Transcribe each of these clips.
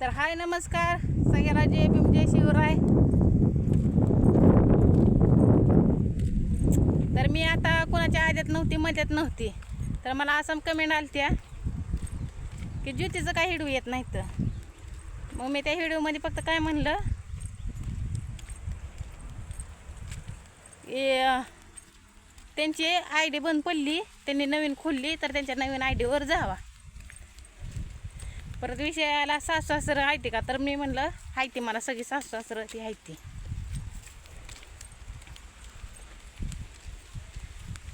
तर हाय नमस्कार. सगळ्याला जय भीम जय शिवराय. तर मी आता कोणाच्या आद्यात नव्हती मध्यात नव्हती. तर मला असं कमेंट आलत्या की ज्योतीचं काय हिडू येत नाही तर मग मी त्या हिडूमध्ये फक्त काय म्हणलं? त्यांची आय डी बंद पडली त्यांनी नवीन खोलली तर त्यांच्या नवीन आय डीवर जावा. परत विषयाला सासू सासरं आहे का? तर मी म्हणलं आहे मला सगळी सासू सासरं ती आहे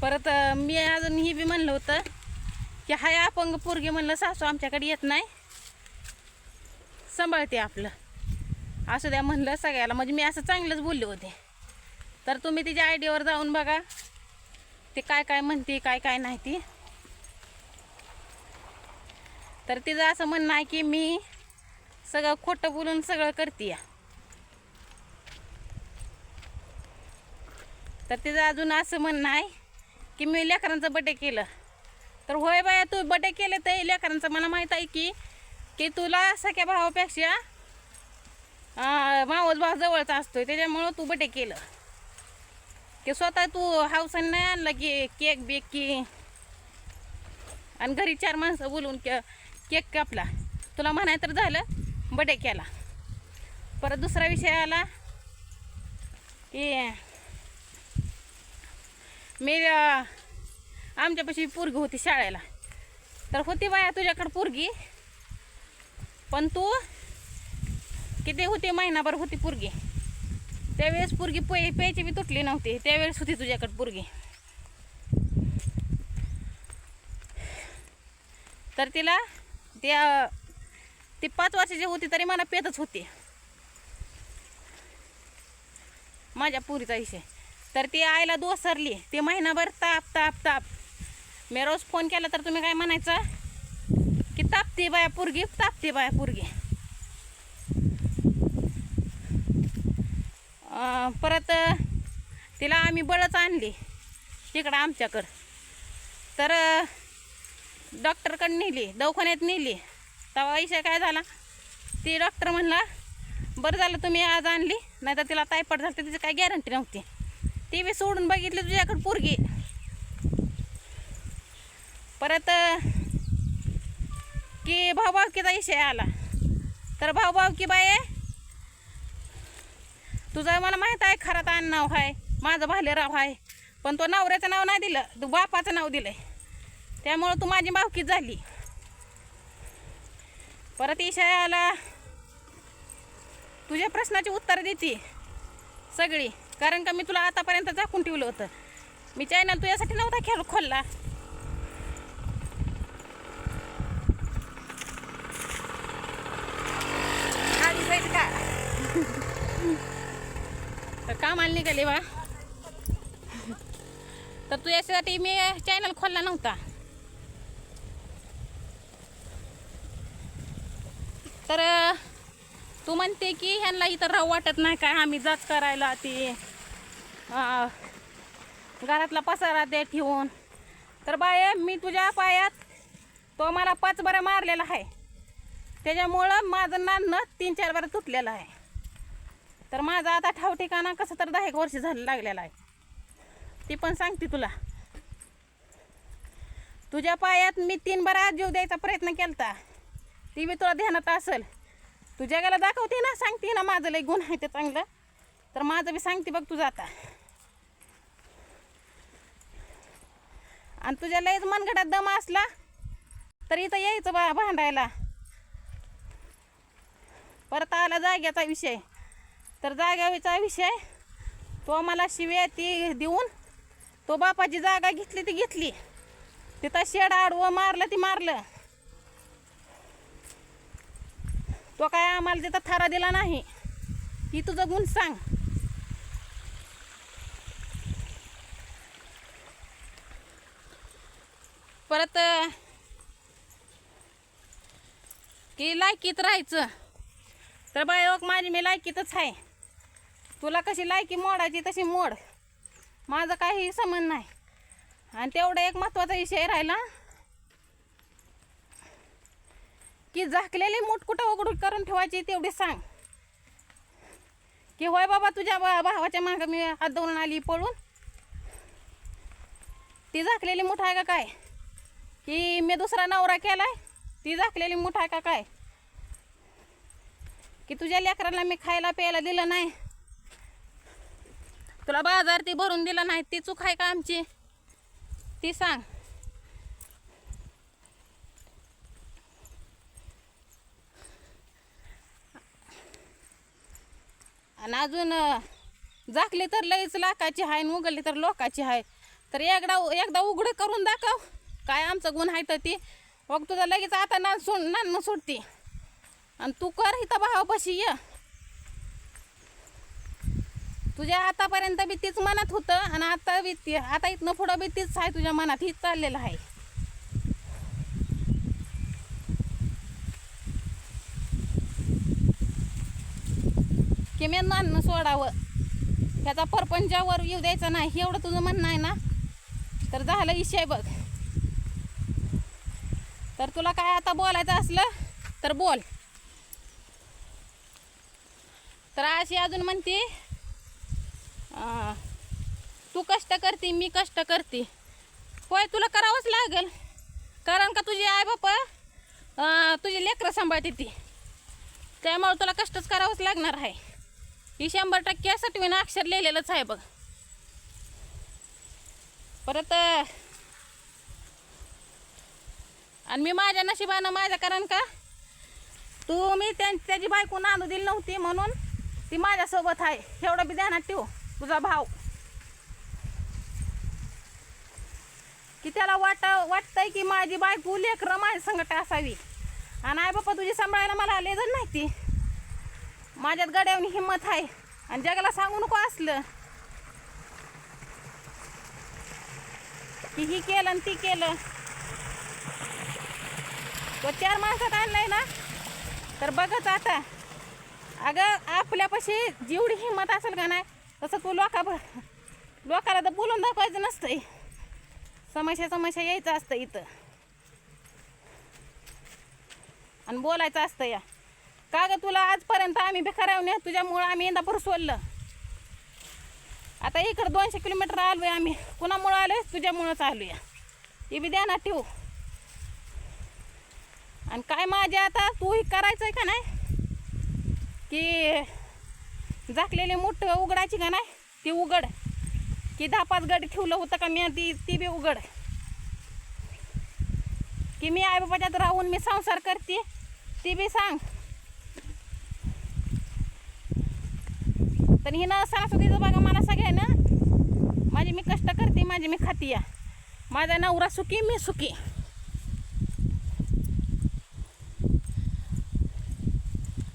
परत मी अजून ही बी म्हणलं होतं की हाय अपंग पोरगी म्हणलं सासू आमच्याकडे येत नाही. सांभाळते आपलं. असू द्या म्हणलं सगळ्याला. म्हणजे मी असं चांगलंच बोलले होते. तर तुम्ही तिच्या आयडीवर जाऊन बघा ते काय काय म्हणते काय काय नाही ती. तर तिचं असं म्हणणं आहे की मी सगळं खोटं बोलून सगळं करते. तर तिचं अजून असं म्हणणं आहे की मी लेकरांचं बटे केलं. तर होय बाया तू बटे केले तर लेकरांचं मला माहीत आहे की की तुला सख्या भावापेक्षा मावस भाव जवळचा असतो त्याच्यामुळं तू बटे केलं. की स्वतः तू हावसाने नाही आणलं की केक बेक की आणि घरी चार माणसं बोलून के केक कापला. तुला म्हणाय तर झालं बडे केला. परत दुसरा विषय आला. की मी आमच्यापाशी पोरगी होती शाळेला. तर होती बाया तुझ्याकडं पोरगी. पण तू किती होती महिनाभर होती पोरगी. त्यावेळेस पोरगी पै प्यायची बी तुटली नव्हती. त्यावेळेस होती तुझ्याकडं पोरगी. तर तिला त्या ती पाच वर्षाची होती तरी मला पेतच होती. माझ्या पुरीचा विषय. तर ती आईला दोसरली. ते महिनाभर ताप ताप ताप. मी रोज फोन केला तर तुम्ही काय म्हणायचं? की तापते बाया पुरगी तापते बाया पुरगी. परत तिला आम्ही बळच आणली. तिकडं आमच्याकडं. तर डॉक्टरकडे नेली दवाखान्यात नेली. तेव्हा विषय काय झाला? ती डॉक्टर म्हणला बरं झालं तुम्ही आज आणली नाही तर तिला तायपट झालं तर तिची काय गॅरंटी नव्हती. ती बी सोडून बघितली तुझ्याकडे पोरगी. परत की भाऊभावकीचा विषय आला. तर भाऊभावकी बाय तुझं मला माहीत आहे खरं तर नाव आहे माझं भालेराव आहे पण तो नवऱ्याचं नाव नाही दिलं तू बापाचं नाव दिलं आहे त्यामुळं तू माझी भावकीच झाली. परत विषय तुझ्या प्रश्नाची उत्तर देते सगळी. कारण का मी तुला आतापर्यंत झाकून ठेवलं होतं. मी चॅनल तुझ्यासाठी नव्हता खेळ खोलला. खाली जाईल का? तर कामाला निघाले बा. तर तुझ्यासाठी मी चॅनल खोलला नव्हता. तर तू म्हणते की ह्यांना इथं राहू वाटत नाही काय आम्ही जाच करायला ते घरातला पसारा दे ठेवून. तर बाय मी तुझ्या पायात तो मला पाच बरं मारलेला आहे. त्याच्यामुळं माझं नाणं तीन चार बरं तुटलेलं आहे. तर माझं आता ठाव ठिकाणा कसं तर दहा एक वर्ष झालं लागलेलं आहे. ती पण सांगते तुला. तुझ्या पायात मी तीन बरा जीव द्यायचा प्रयत्न केलता. ती बी तुला ध्यानात असेल. तू जगाला दाखवते ना सांगते ना माझं लय गुण आहे ते चांगलं. तर माझं बी सांगते बघ तुझं आता. आणि तुझ्या लयच मनगटात दम असला तर इथं यायचं बा भांडायला. परत आला जाग्याचा विषय. तर जाग्याचा विषय तो मला शिव्या ती देऊन तो बापाची जागा घेतली ती घेतली. तिथं शेड आडवं मारलं ती मारलं. तो काय आम्हाला तिथं थारा दिला नाही. ही तुझं गुण सांग. परत की लायकीत राहायचं. तर बाय ओक माझी मी लायकीतच आहे. तुला कशी लायकी मोडायची तशी मोड. माझं काही संबंध नाही. आणि तेवढा एक महत्त्वाचा विषय राहिला. की झाकलेली मूठ कुठं उघडून करून ठेवायची तेवढी सांग. की होय बाबा तुझ्या भावाच्या मागं मी हात धरून आली पळून. ती झाकलेली मूठ आहे का काय? की मी दुसरा नवरा केलाय ती झाकलेली मूठ आहे का काय? की तुझ्या लेकराला मी खायला प्यायला दिलं नाही? तुला बाजार ती भरून दिलं नाही ती चूक आहे का आमची? ती सांग. आणि अजून झाकली तर लईच लाखाची आहे आणि उघडली तर लोकाची आहे तर एकदा एकदा उघडं करून दाखव. काय आमचं गुण आहे तर ती. मग तुझं लगेच आता नान सोड नान सुटते आणि तू कर इथं भावापाशी ये. तुझ्या आतापर्यंत बी तीच मनात होतं आणि आता बी ती आता इथनं पुढं बी तीच आहे तुझ्या मनात हीच चाललेलं आहे की मी नान सोडावं. ह्याचा परपंचावर येऊ द्यायचा नाही एवढं तुझं म्हणणं आहे ना? तर झालं विषय बघ. तर तुला काय आता बोलायचं असलं तर बोल. तर अशी अजून म्हणते तू कष्ट करते मी कष्ट करते. होय तुला करावंच लागेल. कारण का तुझी आई बापा तुझी लेकरं सांभाळते ती. त्यामुळे तुला कष्टच करावंच लागणार आहे. ही शंभर टक्के सटवीनं अक्षर लिहिलेलंच आहे बघ. परत आणि मी माझ्या नशिबानं माझ्या कारण का? तू मी त्यां त्याची बायको नांदू दिली नव्हती म्हणून ती माझ्यासोबत आहे. एवढं बी ध्यानात ठेव तुझा भाव. की त्याला वाट वाटतंय की माझी बायको लेकरं माझ्या संकट असावी. आणि आई बाप्पा तुझी सांभाळायला मला आले जर नाही ती माझ्यात गड्यावून हिंमत आहे. आणि जगाला सांगू नको असलं. की ही केलं आणि ती केलं. तो चार माणसात आणलाय ना तर बघत आता. अगं आपल्यापाशी जेवढी हिंमत असेल का नाही तसं तू लोका लोकाला तर बोलून दाखवायचं नसतंय. समस्या समस्या यायचं असतं इथं. आणि बोलायचं असतं या. का ग तुला आजपर्यंत आम्ही बेकारावणे तुझ्यामुळं आम्ही इंदापूर सोडलं. आता इकडं दोनशे किलोमीटर आलो आहे आम्ही. कुणामुळं आलो आहे तुझ्यामुळंच आलोय. हे बी द्या ना ठेवू. आणि काय माझे आता? तू ही करायचं आहे का नाही? की झाकलेली मूठ उघडायची का नाही? ती उघड. की दहा पाच गड ठेवलं होतं का मी? ती ती बी उघड. की मी आईबाबाच्यात राहून मी संसार करते ती बी सांग. तर हिनं सणासुदीचं बघा मला सगळ्यांना माझी मी कष्ट करते माझी मी खाती या. माझा नवरा सुखी मी सुखी.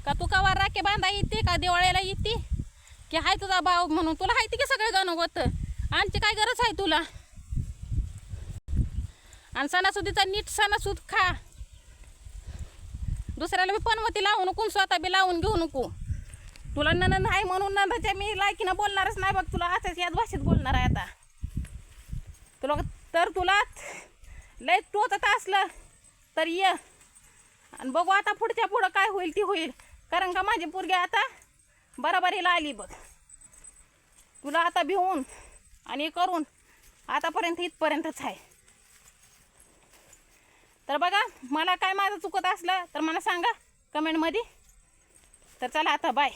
का तू का राखे बांधा येते का दिवाळीला येते की हाय तुझा भाव म्हणून तुला हायती की सगळं गाणं होतं? आणची काय गरज आहे तुला? आणि सणासुदीचा नीट सणासूद खा. दुसऱ्याला बी पनवती लावू नको स्वतः बी लावून घेऊ नको. तुला ननन आहे म्हणून नंदाच्या मी लायकीनं बोलणारच नाही बघ तुला असंच याच भाषेत बोलणार आहे आता. तुला तर तुला लय टोचत असलं तर ये. आणि बघू आता पुढच्या पुढं काय होईल ती होईल. कारण का माझी पोरगी आता बराबरीला आली बघ. तुला आता भिवून आणि करून आतापर्यंत इथपर्यंतच आहे. तर बघा मला काय माझं चुकत असलं तर मला सांगा कमेंटमध्ये. तर चला आता बाय.